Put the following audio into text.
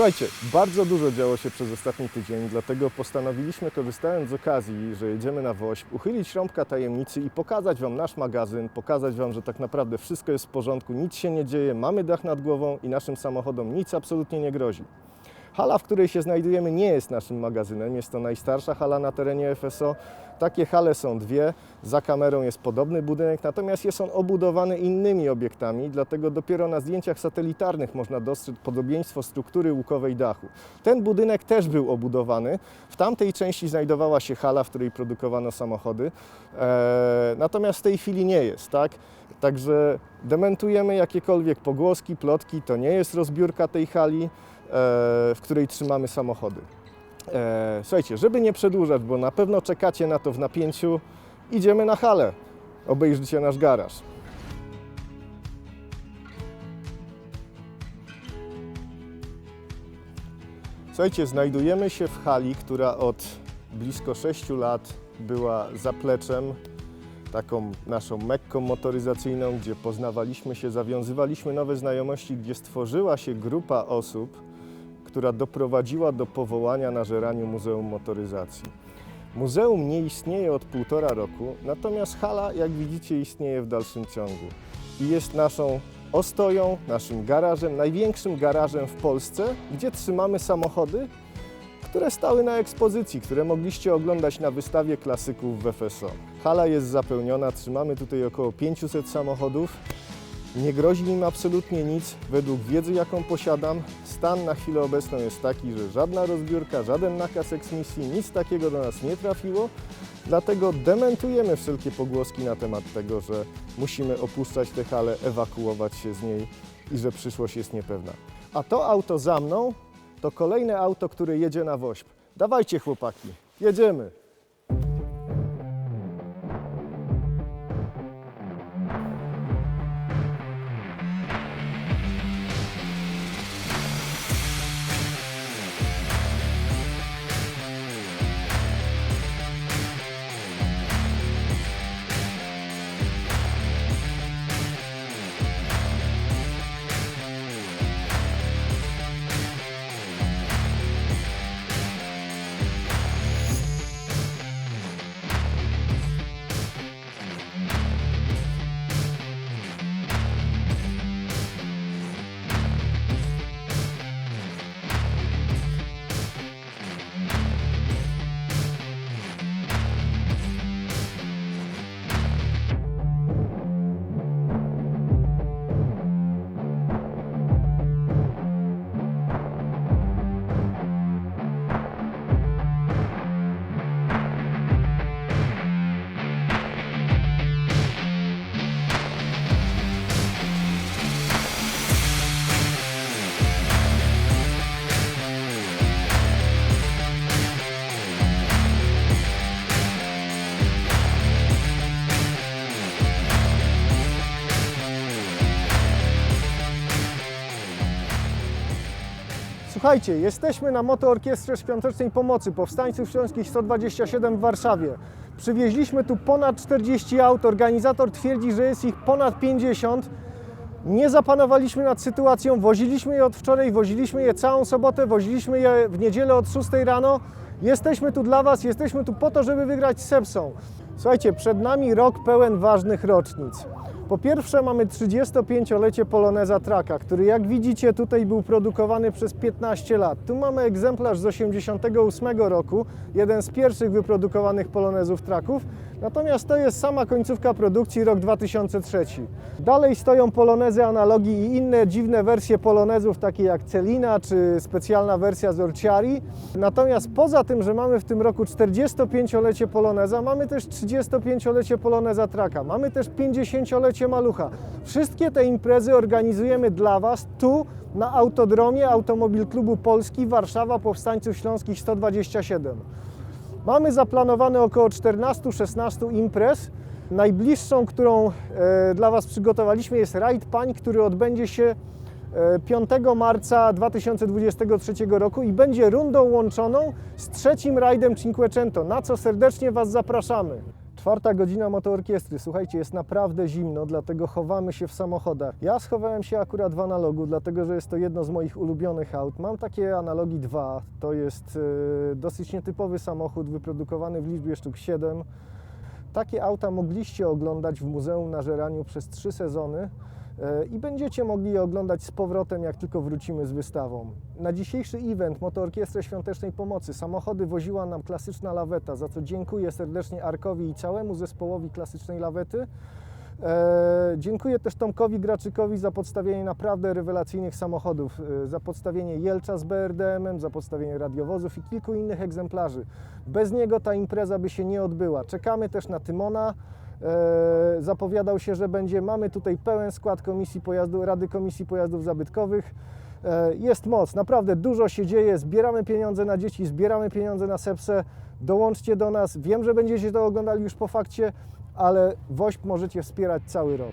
Słuchajcie, bardzo dużo działo się przez ostatni tydzień, dlatego postanowiliśmy, korzystając z okazji, że jedziemy na Wośp, uchylić rąbka tajemnicy i pokazać Wam nasz magazyn, pokazać Wam, że tak naprawdę wszystko jest w porządku, nic się nie dzieje, mamy dach nad głową i naszym samochodom nic absolutnie nie grozi. Hala, w której się znajdujemy, nie jest naszym magazynem. Jest to najstarsza hala na terenie FSO. Takie hale są dwie. Za kamerą jest podobny budynek, natomiast jest on obudowany innymi obiektami, dlatego dopiero na zdjęciach satelitarnych można dostrzec podobieństwo struktury łukowej dachu. Ten budynek też był obudowany. W tamtej części znajdowała się hala, w której produkowano samochody. Eee, natomiast w tej chwili nie jest, tak? Także dementujemy jakiekolwiek pogłoski, plotki. To nie jest rozbiórka tej hali, w której trzymamy samochody. E, Słuchajcie, żeby nie przedłużać, bo na pewno czekacie na to w napięciu, idziemy na halę. Obejrzycie nasz garaż. Słuchajcie, znajdujemy się w hali, która od blisko 6 lat była zapleczem, taką naszą mekką motoryzacyjną, gdzie poznawaliśmy się, zawiązywaliśmy nowe znajomości, gdzie stworzyła się grupa osób, która doprowadziła do powołania na Żeraniu Muzeum Motoryzacji. Muzeum nie istnieje od półtora roku, natomiast hala, jak widzicie, istnieje w dalszym ciągu i jest naszą ostoją, naszym garażem, największym garażem w Polsce, gdzie trzymamy samochody, które stały na ekspozycji, które mogliście oglądać na wystawie klasyków w FSO. Hala jest zapełniona, trzymamy tutaj około 500 samochodów. Nie grozi im absolutnie nic. Według wiedzy, jaką posiadam, stan na chwilę obecną jest taki, że żadna rozbiórka, żaden nakaz eksmisji, nic takiego do nas nie trafiło. Dlatego dementujemy wszelkie pogłoski na temat tego, że musimy opuszczać tę halę, ewakuować się z niej i że przyszłość jest niepewna. A to auto za mną to kolejne auto, które jedzie na Wośp. Dawajcie chłopaki, jedziemy. Słuchajcie, jesteśmy na Motoorkiestrze Świątecznej Pomocy Powstańców Śląskich 127 w Warszawie. Przywieźliśmy tu ponad 40 aut, organizator twierdzi, że jest ich ponad 50. Nie zapanowaliśmy nad sytuacją, woziliśmy je od wczoraj, woziliśmy je całą sobotę, woziliśmy je w niedzielę od 6 rano. Jesteśmy tu dla Was, jesteśmy tu po to, żeby wygrać Sepsą. Słuchajcie, przed nami rok pełen ważnych rocznic. Po pierwsze mamy 35-lecie Poloneza Traka, który jak widzicie tutaj był produkowany przez 15 lat. Tu mamy egzemplarz z 88 roku, jeden z pierwszych wyprodukowanych Polonezów Traków. Natomiast to jest sama końcówka produkcji, rok 2003. Dalej stoją Polonezy analogi i inne dziwne wersje Polonezów, takie jak Celina czy specjalna wersja z Orciari. Natomiast poza tym, że mamy w tym roku 45-lecie Poloneza, mamy też 35-lecie Poloneza Traka, mamy też 50-lecie Malucha. Wszystkie te imprezy organizujemy dla Was tu na Autodromie Automobil Klubu Polski Warszawa Powstańców Śląskich 127. Mamy zaplanowane około 14-16 imprez. Najbliższą, którą e, dla Was przygotowaliśmy jest Rajd Pań, który odbędzie się e, 5 marca 2023 roku i będzie rundą łączoną z trzecim rajdem Cinquecento, na co serdecznie Was zapraszamy. Czwarta godzina motoorkiestry. Słuchajcie, jest naprawdę zimno, dlatego chowamy się w samochodach. Ja schowałem się akurat w analogu, dlatego że jest to jedno z moich ulubionych aut. Mam takie analogi 2. To jest e, dosyć nietypowy samochód, wyprodukowany w liczbie sztuk 7. Takie auta mogliście oglądać w Muzeum na Żeraniu przez trzy sezony i będziecie mogli je oglądać z powrotem, jak tylko wrócimy z wystawą. Na dzisiejszy event Motoorkiestrę Świątecznej Pomocy samochody woziła nam klasyczna laweta, za co dziękuję serdecznie Arkowi i całemu zespołowi klasycznej lawety. E, dziękuję też Tomkowi Graczykowi za podstawienie naprawdę rewelacyjnych samochodów, e, za podstawienie Jelcza z BRDM-em, za podstawienie radiowozów i kilku innych egzemplarzy. Bez niego ta impreza by się nie odbyła. Czekamy też na Tymona. E, zapowiadał się, że będzie. Mamy tutaj pełen skład komisji pojazdu, Rady Komisji Pojazdów Zabytkowych. E, Jest moc, naprawdę dużo się dzieje. Zbieramy pieniądze na dzieci, zbieramy pieniądze na sepsę. Dołączcie do nas. Wiem, że będziecie to oglądali już po fakcie, ale WOŚP możecie wspierać cały rok.